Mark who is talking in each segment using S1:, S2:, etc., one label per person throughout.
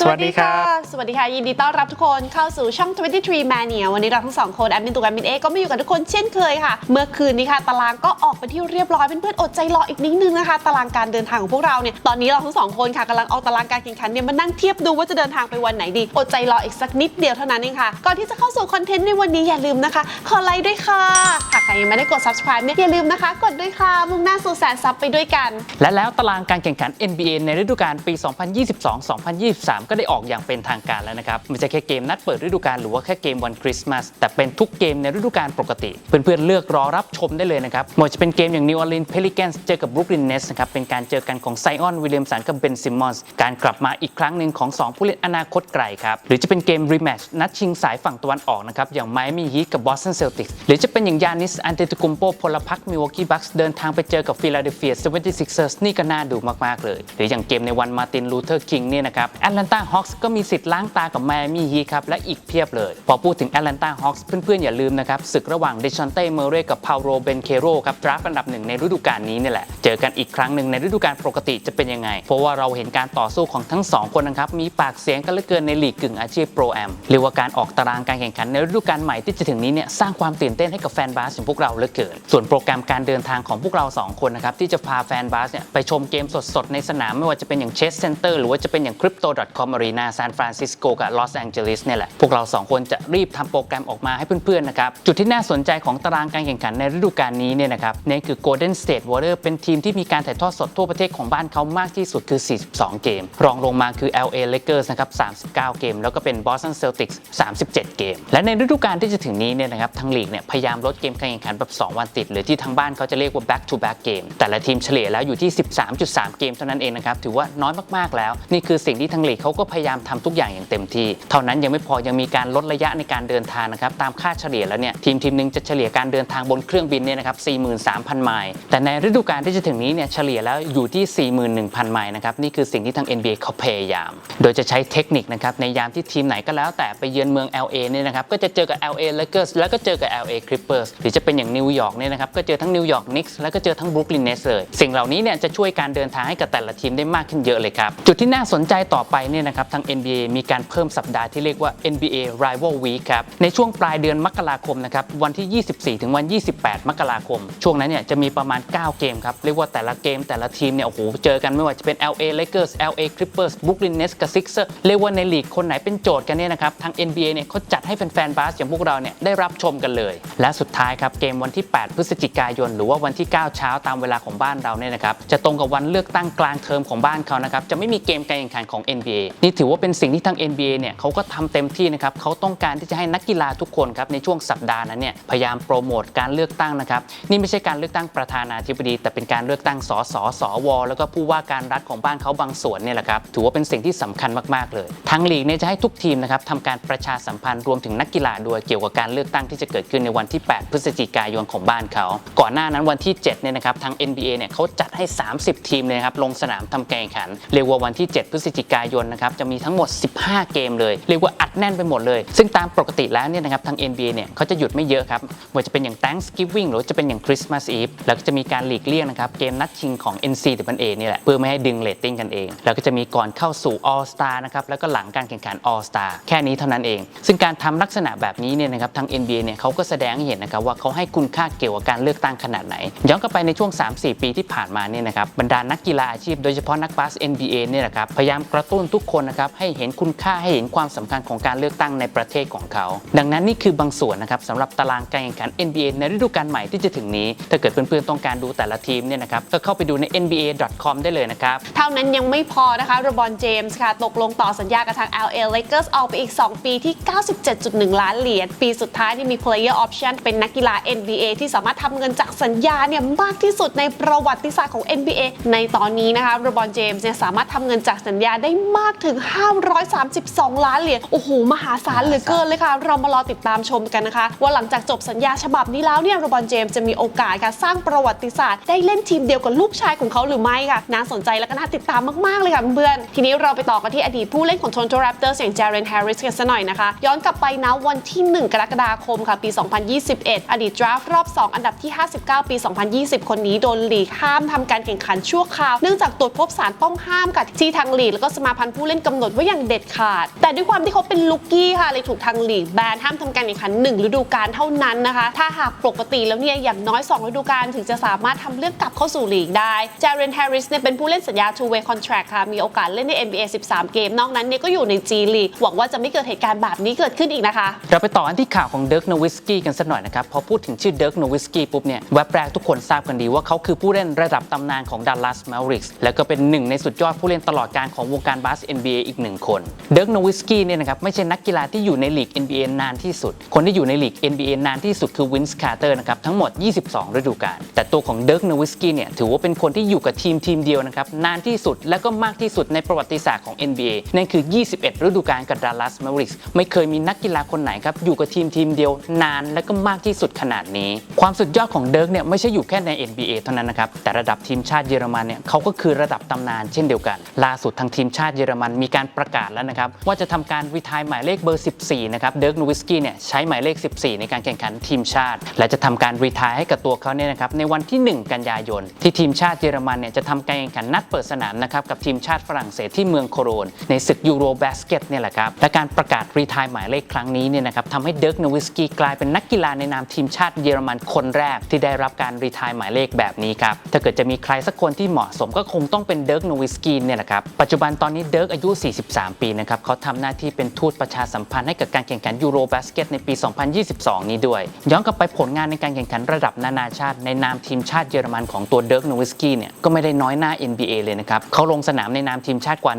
S1: สวัสดีครับ
S2: สวัสดีค่ะ ยินดีต้อนรับทุกคนเข้าสู่ช่อง 23 Mania วันนี้เราทั้งสองคนแอดมินตุกแอดมินเอก็มาอยู่กับทุกคนเช่นเคยค่ะ เมื่อคืนนี้ค่ะ ตารางก็ออกไปที่เรียบร้อยเพื่อนๆอดใจรออีกนิดนึงนะคะ ตารางการเดินทางของพวกเราเนี่ย ตอนนี้เราทั้งสองคนค่ะกำลังเอาตารางการแข่งขันเนี่ยมานั่งเทียบดูว่าจะเดินทางไปวันไหนดี อดใจรออีกสักนิดเดียวเท่านั้นเองค่ะ ก่อนที่จะเข้าสู่คอนเทนต์ในวันนี้อย่าลืมนะคะ ขอไลค์ด้วยค่ะหากใครยังไม่ได้กด subscribe เนี่ยอย่าลืมนะคะ กดด้วยค่ะมุ่งหน้าสู่แสนซับไปด้วยกัน
S1: และแล้วตารางการแข่งขัน NBA ในฤดูกาลปี 2022-2023ก็ได้ออกอย่างเป็นทางการแล้วนะครับไม่ใช่แค่เกมนัดเปิดฤดูกาลหรือว่าแค่เกมวันคริสต์มาสแต่เป็นทุกเกมในฤดูกาลปกติ เพื่อนๆเลือกรอรับชมได้เลยนะครับไม่ว่าจะเป็นเกมอย่าง New Orleans Pelicans เจอกับ Brooklyn Nets นะครับเป็นการเจอกันของไซออนวิลเลียมสันกับเบนซิมมอนส์การกลับมาอีกครั้งหนึ่งของ 2 ผู้เล่นอนาคตไกลครับหรือจะเป็นเกมรีแมชนัดชิงสายฝั่งตะวันออกนะครับอย่างไมอามี่ฮีทกับบอสตันเซลติกหรือจะเป็นอย่างยานิสอันเตตุกุมโปพลพรรคมิวอกกี้บัคส์เดินทางไปเจอกับฟิลาเดลเฟียเซเวนตี้ซิกเซอร์สนี่ก็น่าดูมากๆเลย หรืออย่างเกมในวันมาตินลูเทอร์คิงเนี่ยนะครับแอตแลนตาฮอคส์ก็มีสิทธิ์ล้างตากับไมอามี่ฮีครับและอีกเพียบเลย พอพูดถึงแอตแลนตาฮอคส์เพื่อนๆ อย่าลืมนะครับศึกระหว่างเดชอนเต้เมเรกับพาวโรเบนเคโรครับดราฟต์อันดับหนึ่งในฤดูกาลนี้นี่แหละ เจอกันอีกครั้งหนึ่งในฤดูกาลปกติจะเป็นยังไง เพราะว่าเราเห็นการต่อสู้ของทั้งสองคนนะครับมีปากเสียงกันเหลือเกินในลีกกึ่งอาชีพโปรแอมเรียกว่าการออกตารางการแข่งขันในฤดูกาลใหม่ที่จะถึงนี้เนี่ยสร้างความตื่นเต้นให้กับแฟนบาสของพวกเราเหลือเกิน ส่วนโปรแกรมการเดินทางของพวกเราสองคนนะครับที่จะพาแฟนบาสเนี่ยไปชมเกมสดๆในสนามไม่ว่าจะเป็นอย่างเชสเซนเตอร์หรือว่าจะเป็นอย่าง Crypto.com Arena San Francisco กับ Los Angeles เนี่ยแหละ พวกเราสองคนจะรีบทำโปรแกรมออกมาให้เพื่อนๆนะครับ จุดที่น่าสนใจของตารางการแข่งขันในฤดูกาลนี้เนี่ยนะครับนี่คือ Golden State Warrior เป็นทีมที่มีการถ่ายทอดสดทั่วประเทศของบ้านเขามากที่สุดคือ 42 เกม รองลงมาคือ LA Lakers นะครับ 39 เกม แล้วก็เป็น Boston Celtics 37 เกม และในฤดูกาลที่จะถึงนี้เนี่ยนะครับทั้งลีกเนี่ยพยายามลดเกมการแข่งขันแบบ 2 วันติด หรือที่ทางบ้านเขาจะเรียกว่า back to back เกมแต่ละทีมเฉลี่ยแล้วอยู่ที่ 13.3 เกมเท่านั้นเองนะครับถือว่าน้อยมากๆแล้ว นี่คือสิ่งที่ทางลีกเขาก็พยายามทำทุกอย่างอย่างเต็มที่ เท่านั้นยังไม่พอยังมีการลดระยะในการเดินทางนะครับตามค่าเฉลี่ยแล้วเนี่ยทีมทีมหนึ่งจะเฉลี่ยการเดินทางบนเครื่องบินเนี่ยนะครับ43,000 ไมล์แต่ในฤดูกาลที่จะถึงนี้เนี่ยเฉลี่ยแล้วอยู่ที่ 41,000 ไมล์นะครับนี่คือสิ่งที่ทาง NBA เขาพยายาม โดยจะใช้เทคนิคนะครับในยามที่ทีมไหนก็แล้ว แต่ไปเยือนเมือง LA เนี่ยนะครับก็จะเจอกับ LA Lakers แล้วก็เจอกับ LA Clippers หรือจะเป็นอย่างนิวยอร์กเนี่ยนะครับก็เจอทั้งนิวยอร์กนิกส์แล้วก็เจอทั้ง Brooklyn Nets เลยสิ่งเหล่านี้เนี่ยจะช่วยการเดินทางให้กับแต่ละทีมได้มากขึ้นเยอะเลยครับจุดที่น่าสนใจต่อไปเนี่ยนะครับทาง NBA มีการเพิ่มสัปดาห์ที่เรียกว่า NBA Rival Week ครับในช่วงปลายเดือนมกราคมนะครับวันที่ 24 ถึงวัน 28 มกราคม ช่วงนั้นเนี่ยจะมีประมาณ 9 เกมครับเรียกว่าแต่ละเกมแต่ละทีมเนี่ยโอ้โหเจอกันไม่ว่าจะเป็น LA Lakers LA Clippers Brooklyn Nets กับ Sixers เรียกว่าในลีกคนไหนเป็นโจทย์กันเนี่ยนะครับทาง NBA เนี่ยเขาจัดให้แฟนๆบาสอย่างพวกเราเนี่ยได้รับชมกันเลย และสุดท้ายครับเกมวันที่ 8 พฤศจิกายน หรือว่าวันที่ 9 เช้าตามเวลาของบ้านเราเนี่ยนะครับจะตรงกับวันเลือกตั้งกลางเทอมของบ้านเขานะครับจะไม่มีเกมการแข่งขันของ NBA นี่ถือว่าเป็นสิ่งที่ทาง NBA เนี่ยเขาก็ทำเต็มที่นะครับเขาต้องการที่จะให้นักกีฬาทุกคนครับในช่วงสัปดาห์นั้นเนี่ยพยายามโปรโมทการเลือกตั้งนะครับนี่ไม่ใช่การเลือกตั้งประธานาธิบดี แต่เป็นการเลือกตั้งสสสว แล้วก็ผู้ว่าการรัฐของบ้านเขาบางส่วนเนี่ยแหละครับถือว่าเป็นสิ่งที่สำคัญมากๆเลยทางลีกเนี่ยจะให้ทุกทีมนะครับทำการประชาสัมพันธ์รวมถึงนักกีฬาด้วยเกี่ยวกับการเลือกตั้งที่จะเกิดขึ้นในวันที่ 8 พฤศจิกายนของบ้านเขาก่อนหน้านั้นวันที่7เนี่ยนะครับทาง NBA เนี่ยเขาจัดให้ 30 ทีมเลยนะครับลงสนามทำการแข่งขันเรียกว่าวันที่ 7 พฤศจิกายนนะครับจะมีทั้งหมด 15 เกมเลย เรียกว่าอัดแน่นไปหมดเลย ซึ่งตามปกติแล้วเนี่ยนะครับทาง NBA เนี่ยเขาจะหยุดไม่เยอะครับว่าจะเป็นอย่าง Thanksgiving หรือจะเป็นอย่าง Christmas Eve แล้วก็จะมีการหลีกเลี่ยงนะครับเกมนัดชิงของ NCAA นี่แหละเพื่อไม่ให้ดึงเรตติ้งกันเอง แล้วก็จะมีก่อนเข้าสู่ All Star นะครับแล้วก็หลังการแข่งขัน All Star แค่นี้เท่านั้นเอง ซึ่งการทำลักษณะแบบนี้เนี่ยนะครับทาง NBA เนี่ยเขาก็แสดงให้เห็นนะครับว่าเขาให้คุณค่าเกี่ยวกับการเลือกตั้งขนาดไหน ย้อนกลับไปในช่วง 3-4 ปีที่ผ่านมาเนี่ยนะครับบรรดานักกีฬาอาชีพโดยเฉพาะนักบาส NBA เนี่ยนะครับพยายามกระตุ้นทุกคนนะครับให้เห็นคุณค่าให้เห็นความสำคัญของการเลือกตั้งในประเทศของเขา ดังนั้นนี่คือบางส่วนนะครับสำหรับตารางการแข่งขัน NBA ในฤดูกาลใหม่ที่จะถึงนี้ ถ้าเกิดเพื่อนๆต้องการดูแต่ละทีมเนี่ยนะครับก็เข้าไปดูใน NBA.com ได้เลยนะครับ
S2: เท่านั้นยังไม่พอนะคะรบอนเจมส์ค่ะ ตกลงต่อสัญญากับทาง LA Lakers ออกไปอีก 2 ปีที่ 97.1 ล้านเหรียญปีสุดท้ายที่มี Player Option เป็นนักกีฬา NBA ที่สามารถทำเงินจากสัญญาเนี่ยมากที่สุดในประวัติศาสตร์ของ NBA ในตอนนี้นะคะรบอนเจมส์เนี่ยสามารถทำเงินจากสัญญาได้มากถึง 532 ล้านเหรียญโอ้โหมหาศาลเหลือเกินเลยค่ะ เรามารอติดตามชมกันนะคะ ว่าหลังจากจบสัญญาฉบับนี้แล้วเนี่ยโรบอนเจมส์จะมีโอกาสค่ะสร้างประวัติศาสตร์ได้เล่นทีมเดียวกับลูกชายของเขาหรือไม่ค่ะน่าสนใจและก็น่าติดตามมากๆเลยค่ะเพื่อนทีนี้เราไปต่อกันที่อดีตผู้เล่นของ Toronto Raptors อย่าง Jaren Harris กันซะหน่อยนะคะ ย้อนกลับไปนะวันที่ 1 กรกฎาคมค่ะปี 2021 อดีตดราฟต์รอบ 2 อันดับที่ 59 ปี 2020 คนนี้โดนลีกห้ามทำการแข่งขันชั่วคราวเนื่องจากตรวจพบสารต้องห้ามกับที่ทางลีกแล้วก็สมาพันธ์ผู้เล่นกำหนดไว้อย่างเด็ดขาด แต่ด้วยความที่เขาเป็นลูกกี้ค่ะเลยถูกทางลีกแบนห้ามทำการแข่งขัน1ฤดูกาลเท่านั้นนะคะ ถ้าหากปกติแล้วเนี่ยอย่างน้อย 2 ฤดูกาลถึงจะสามารถทำเรื่องกลับเข้าสู่ลีกได้จาเรนแฮร์ริสเนี่ยเป็นผู้เล่นสัญญา two way contract ค่ะ มีโอกาสเล่นใน NBA 13 เกม นอกนั้นเนี่ยก็อยู่ใน G League หวังว่าจะไม่เกิดเหตุการณ์แบบนี้เกิดขึ้นอีกนะคะ
S1: เราไปต่อกันที่ข่าวของเดิร์กโนวิสกี้กันสักหน่อยนะครับ พอพูดถึงชื่อเดิร์กโนวิสกี้ปุ๊บเนี่ยแวบแรกทุกคนทราบกันดีว่าเขาคือผู้เล่นระดับตำนานของดัลลัสแมวริกส์แล้วก็เป็นหนึ่งในสุดยอดผู้เล่นตลอดการของวงการบาส NBA อีกหนึ่งคนเดิร์กโนวิสกี้เนี่ยนะครับไม่ใช่นักกีฬาที่อยู่ในลีก NBA นานที่สุด คนที่อยู่ในลีก NBA นานที่สุดคือวินส์คาร์เตอร์นะครับทั้งหมด 22 ฤดูกาลแต่ตัวของเดิร์กโนวิสกี้เนี่ยถือว่าเป็นคนที่อยู่กับทีมทีมเดียวนะครับนานที่สุดและก็มากที่สุดในประวัติศาสตร์ของ NBA นั่นคือ 21 ฤดูกาลกับดัลลัสแมวริสไม่เคยมีนักกีฬาคนไหนครับอยู่กับทีมทีมเดียวนานและก็มากที่สุดขนาดนี้ ความสุดยอดของเดิร์กเนี่ยไม่ใช่อยู่แค่ใน NBA เท่านั้นนะครับแต่ระดับทีมชาติเยอรมันเนี่ยเขาก็คือระดับตำนานเช่นเดียวกันล่าสุดทางทีมชาติเยอรมันมีการประกาศแล้วนะครับ ว่าจะทำการวิทายหมายเลขเบอร์ 14 นะครับเดิร์กโนวิสกี้เนี่ยใช้หมายเลข 14 ในการแข่งขันทีมชาติ และจะทำการรีทายให้กับตัวเขาเนี่ยนะครับในวันที่ 1 กันยายน ที่ทีมชาติเยอรมันเนี่ยจะทำการแข่งขันนัดเปิดสนามนะครับกับทีมชาติฝรั่งเศสที่เมืองโคโรน ในศึกยูโรบาสเกตเนี่ยแหละครับและการประกาศรีทายหมายเลขครั้งนี้เนี่ยนะครับทำให้เดิร์กโนวิสกี้กลายเป็นนักกีฬาในนามทีมชาติเยอรมันคนแรกที่ได้รับการรีทายหมายเลขแบบนี้ครับถ้าเกิดจะมีใครสักคนที่เหมาะสมก็คงต้องเป็นเดิร์กโนวิสกี้เนี่ยแหละครับปัจจุบันตอนนี้เดิร์กอายุ 43 ปีนะครับเขาทำหน้าที่เป็นทูตประชาสัมพันธ์ให้กับการแข่งขันยูโรบาสเกตในปี 2022 นี้ด้วย ย้อนกลับไปผลงานในการแข่งขันระดับนานาชาติ ในนามทีมชาติเยอรมันของตัวเดิร์กโนวิสกี้เนี่ยก็ไม่ได้น้อยหน้า NBA เลยนะครับเขาลงสนามในนามทีมชาติกว่า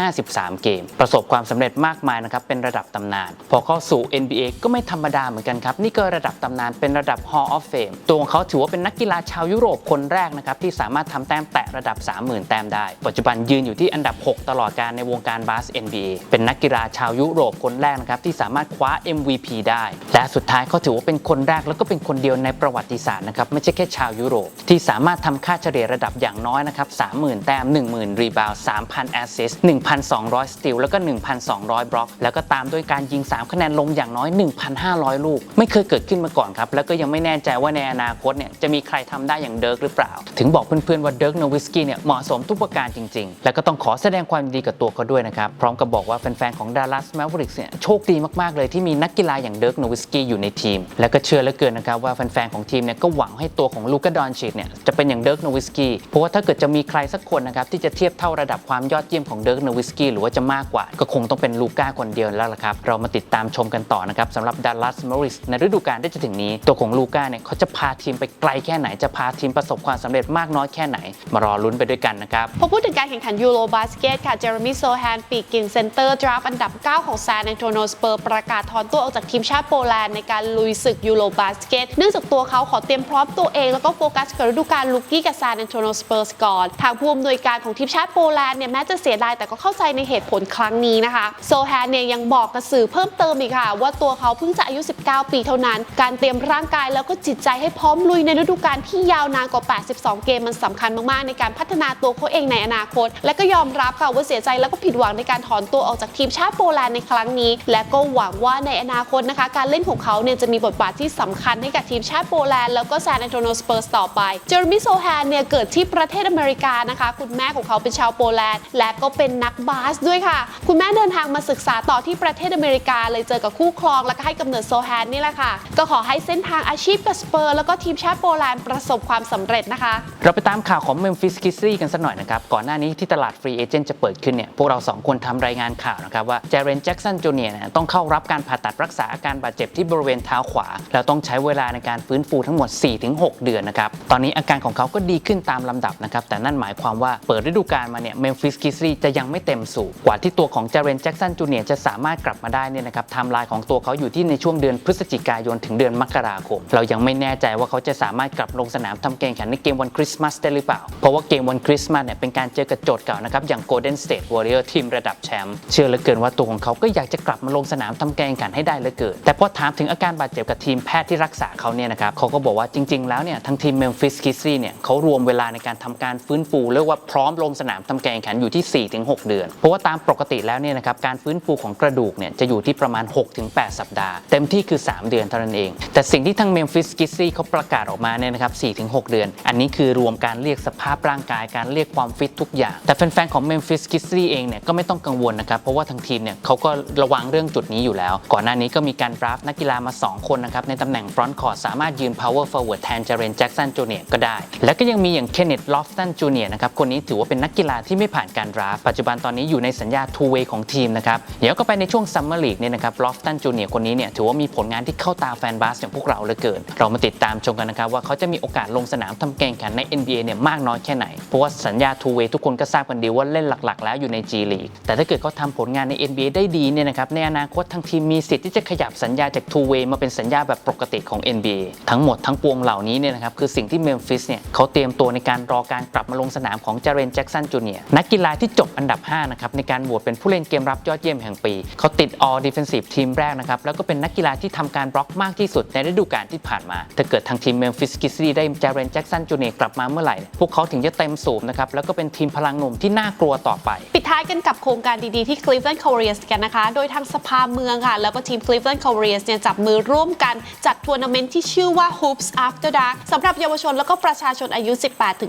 S1: 153 เกม ประสบความสำเร็จมากมายนะครับเป็นระดับตำนาน พอเข้าสู่ NBA ก็ไม่ธรรมดาเหมือนกันครับนี่ก็ระดับตำนานเป็นระดับ Hall of Fame ตัวของเขาถือว่าเป็นนักกีฬาชาวยุโรปคนแรกนะครับที่สามารถทำแต้มแตะระดับ 30,000 แต้มได้ ปัจจุบันยืนอยู่ที่อันดับ 6 ตลอดการในวงการบาส NBA เป็นนักกีฬาชาวยุโรปคนแรกนะครับที่สามารถคว้า MVP ได้ และสุดท้ายเขาถือว่าเป็นคนแรกแล้วก็เป็นคนเดียวในประวัติศาสตร์นะครับไม่ใช่แค่ชาวยุโรป ที่สามารถทำค่าเฉลี่ยระดับอย่างน้อยนะครับ30,000 แต้ม 10,000 รีบาว3,000 แอสซิสต์1,200 สตีลแล้วก็ 1,200 บล็อก แล้วก็ตามด้วยการยิง 3 คะแนนลงอย่างน้อย 1,500 ลูก ไม่เคยเกิดขึ้นมาก่อนครับ แล้วก็ยังไม่แน่ใจว่าในอนาคตเนี่ยจะมีใครทำได้อย่างเดิร์กหรือเปล่า ถึงบอกเพื่อนๆว่าเดิร์กโนวิสกี้เนี่ยเหมาะสมทุกประการจริง ๆ แล้วก็ต้องขอแสดงความดีกับตัวเขาด้วยนะครับ พร้อมกับบอกว่าแฟนๆของดัลลัสแมวริกส์เนี่ยโชคดีมากๆเลยที่มีนักกีฬาอย่างเดิร์กโนวิสกี้อยู่ในทีม แล้วก็เชื่อเหลือเกินนะครับว่าแฟนๆของทีมเนี่ยก็หวังให้ตัวของลูกาดอนชิตเนี่ยจะเป็นอย่างเดิร์กโนวิสกี้เพราะว่าถ้าเกิดจะมีใครสักคนนะครับที่จะเทียบเท่าระดับความยอดเยี่ยมของเดิร์กโนวิสกี้หรือว่าจะมากกว่า ก็คงต้องเป็นลูก้าคนเดียวแล้วล่ะครับเรามาติดตามชมกันต่อนะครับสำหรับดัลลัสมอริสในฤดูกาลที่จะถึงนี้ตัวของลูก้าเนี่ยเขาจะพาทีมไปไกลแค่ไหนจะพาทีมประสบความสำเร็จมากน้อยแค่ไหน มารอลุ้นไปด้วยกันนะครับ
S2: พอพูดถึงการแข่งขันยูโรบาสเกตค่ะเจอร์มิโซแฮนปีกินเซนเตอร์ดราฟอันดับ 9 ของซาน a อนโทโนสเปอร์ประกาศถอนตัวออกจากทีมชาติโปแลนด์ในการลุยศึกยูโรบาสเกตเนื่องจากตัวเขาขอเตรียมพร้อมตัวเอง แล้วก็โฟกัสกับฤดูกาลลูกี้กับซาน a อนโทโนสเปอร์ก่อนทางผู้อำนวยการของทีมชาติโปแลนด์เนี่ยแม้จะเสียดายแต่ก็เข้าใจในเหตุผลครั้งนี้นะคะโซแฮนเนี่ยยังบอกกับสื่อเพิ่มเติมอีกค่ะ ว่าตัวเขาเพิ่งจะอายุ 19 ปีเท่านั้น การเตรียมร่างกายแล้วก็จิตใจให้พร้อมลุยในฤดูกาลที่ยาวนานกว่า 82 เกมมันสำคัญมากๆ ในการพัฒนาตัวเขาเองในอนาคต และก็ยอมรับค่ะว่าเสียใจแล้วก็ผิดหวังในการถอนตัวออกจากทีมชาติโปแลนด์ในครั้งนี้ และก็หวังว่าในอนาคตนะคะ การเล่นของเขาเนี่ยจะมีบทบาทที่สำคัญให้กับทีมชาติโปแลนด์แล้วก็ซาน a อนโทโนสเปอร์สต่อไป เจอร์มิโซแฮนเนี่ยเกิดที่ประเทศอเมริกานะคะ คุณแม่ของเขาเป็นชาวโปแลนด์ และก็เป็นนักบาสด้วยค่ะ คุณแม่เดินทางมาศึกษาต่อที่ประเทศอเมริกาเลยเจอกับคู่ครองแล้วก็ให้กำเนิดโซแฮนนี่แหละค่ะ ก็ขอให้เส้นทางอาชีพกับสเปอร์ แล้วก็ทีมชาติโปแลนด์ประสบความสำเร็จนะคะ
S1: เราไปตามข่าวของ Memphis Grizzlies กันสักหน่อยนะครับ ก่อนหน้านี้ที่ตลาดฟรีเอเจนต์จะเปิดขึ้นเนี่ยพวกเรา2คนทำรายงานข่าวนะครับว่าเจเรนแจ็กสันจูเนียร์ต้องเข้ารับการผ่าตัดรักษาอาการบาดเจ็บที่บริเวณเท้าขวา แล้วต้องใช้เวลาในการฟื้นฟูทั้งหมด 4-6 เดือนนะครับ ตอนนี้อาการของเขาก็ดีขึ้นตามลำดับนะครับ แต่นั่นหมายความว่าเปิดฤดูกาลมาเนี่ย Memphis Grizzlies จะยังไม่เต็มสูบกว่าที่ตัวของเจเรนแจ็กสันจูเนียร์จะสามารถกลับมาได้เนี่ยนะครับไทม์ไลน์ของตัวเขาอยู่ที่ในช่วงเดือนพฤศจิกายนถึงเดือนมกราคม เรายังไม่แน่ใจว่าเขาจะสามารถกลับลงสนามทำเกมแข่งในเกมวันคริสต์มาสได้หรือเปล่า เพราะว่าเกมวันคริสต์มาสเนี่ยเป็นการเจอกับโจทย์เก่านะครับอย่าง Golden State Warrior ทีมระดับแชมป์เชื่อเหลือเกินว่าตัวของเขาก็อยากจะกลับมาลงสนามทำแกงขันให้ได้เหลือเกิน แต่พอถามถึงอาการบาดเจ็บกับทีมแพทย์ที่รักษาเขาเนี่ยนะครับเขาก็บอกว่าจริง ๆ แล้วเนี่ยทั้งทีม Memphis Grizzlies เนี่ยเขารวมเวลาในการทำการฟื้นฟูเรียกว่าพร้อมลงสนามทำแกงขันอยู่ที่ 4-6 เดือน เพราะว่าตามปกติแล้วเนี่ยนะครับการฟื้นฟูของกระดูกเนี่ยจะอยู่ที่ประมาณ 6-8 สัปดาห์ เต็มที่คือ 3 เดือนเท่านั้นเอง แต่สิ่งที่ทาง Memphis Grizzlies เขาประกาศออกมาเนี่ยนะครับ 4-6 เดือน อันนี้คือรวมการเรียกสภาพร่างกายการเรียกความฟิตทุกอย่าง แต่แฟนๆของ Memphis Grizzlies เองเนี่ยก็ไม่ต้องกังวลนะครับ เพราะว่าทางทีมเนี่ยเขาก็ระวังเรื่องจุดนี้อยู่แล้ว ก่อนหน้านี้ก็มีการดราฟนักกีฬามา 2 คนนะครับ ในตำแหน่ง front court สามารถยืน power forward แทนเจเรนแจ็กสันจูเนียก็ได้ แล้วก็ยังมีอย่าง Kenneth Lofton Jr. นะครับ คนนี้ถือว่าเป็นนักกีฬาที่ไม่ผ่านการดราฟปัจจุบันตอนนี้อยู่ในสัญญา two way ของทีมนะครับเดี๋ยวก็ไปในช่วง Summer League เนี่ยนะครับ Lofton Jr. คนนี้เนี่ยถือว่ามีผลงานที่เข้าตาแฟนบาสอย่างพวกเราเหลือเกิน เรามาติดตามชมกันนะครับว่าเขาจะมีโอกาสลงสนามทำแกงขันใน NBA เนี่ยมากน้อยแค่ไหนเพราะว่าสัญญา two way ทุกคนก็ทราบกันดีว่าเล่นหลัก ๆ แล้วอยู่ใน G League แต่ถ้าเกิดเขาทำผลงานใน NBA ได้ดีเนี่ยนะครับในอนาคตทางทีมมีสิทธิ์ที่จะขยับสัญญาจาก two way มาเป็นสัญญาแบบปกติของ NBA ทั้งหมดทั้งปวงเหล่านี้เนี่ยนะครับคือสิ่งที่เมมฟิสเนี่ยเขาเตรียมตัวในการรอการกลับมาลงสนามของเจเรนแจ็กสันจูเนียนักกีฬาที่จบอันดับ5นะครับในการโหวตเป็นผู้เล่นเกมรับยอดเยี่ยมแห่งปี เขาติด All Defensive ทีมแรกนะครับแล้วก็เป็นนักกีฬาที่ทำการบล็อกมากที่สุดในฤดูกาลที่ผ่านมา ถ้าเกิดทางทีมเมมฟิสกิซี่ได้เจเรนแจ็กสันจูเนียกลับมาเมื่อไหร่ พวกเขาถึงจะเต็มสูบนะครับแล้วก็เป็นทีมพลังหนุ่มที่น่ากลัวต่อไป
S2: ปิดท้ายกันกับโครงการดีๆที่ Cleveland Cavaliers กันนะคะ โดยทางสภาเมืองค่ะ แล้วก็ทีม Cleveland Cavaliers เนี่ยจับมือร่วมกันจัดทัวร์นาเมนต์ที่ชื่อว่า Hoops After Dark สำหรับเยาวชนแล้วก็ประชาชนอายุ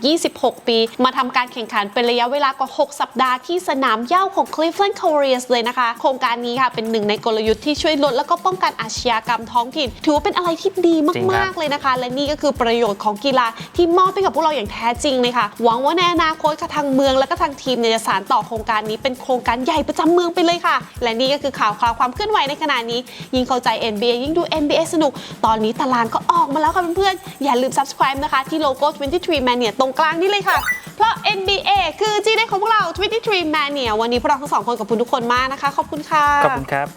S2: 18-26 ปี มาทำการแข่งขันเป็นระยะเวลากว่า 6 สัปดาห์ที่สนามเหย้าของ Cleveland Cavaliers เลยนะคะ โครงการนี้ค่ะเป็นหนึ่งในกลยุทธ์ที่ช่วยลดแล้วก็ป้องกันอาชญากรรมท้องถิ่น ถือว่าเป็นอะไรที่ดี
S1: จริงครั
S2: มาก
S1: บ
S2: ๆเลยนะคะ และนี่ก็คือประโยชน์ของกีฬาที่มอบให้กับพวกเราอย่างแท้จริงเลยค่ะหวังว่าในอนาคตค่ะทางเมืองและก็ทางทีมเนี่ยจะสานต่อโครงการนี้เป็นโครงการใหญ่ประจำเมืองไปเลยค่ะ และนี่ก็คือข่าวคราวความเคลื่อนไหวในขณะนี้ ยิ่งเข้าใจ NBA ยิ่งดู NBA สนุก ตอนนี้ตารางก็ออกมาแล้วค่ะเพื่อนๆ อย่าลืม subscribe นะคะ ที่โลโก้ 23 Mania ตรงกลางนี่เลยค่ะ เพราะ NBA คือจีได้ของพวกเรา 23 Mania วันนี้พวกเราทั้งสองคนขอบคุณทุกคนมากนะคะ ขอบคุณค่ะ
S1: ขอบคุณครับ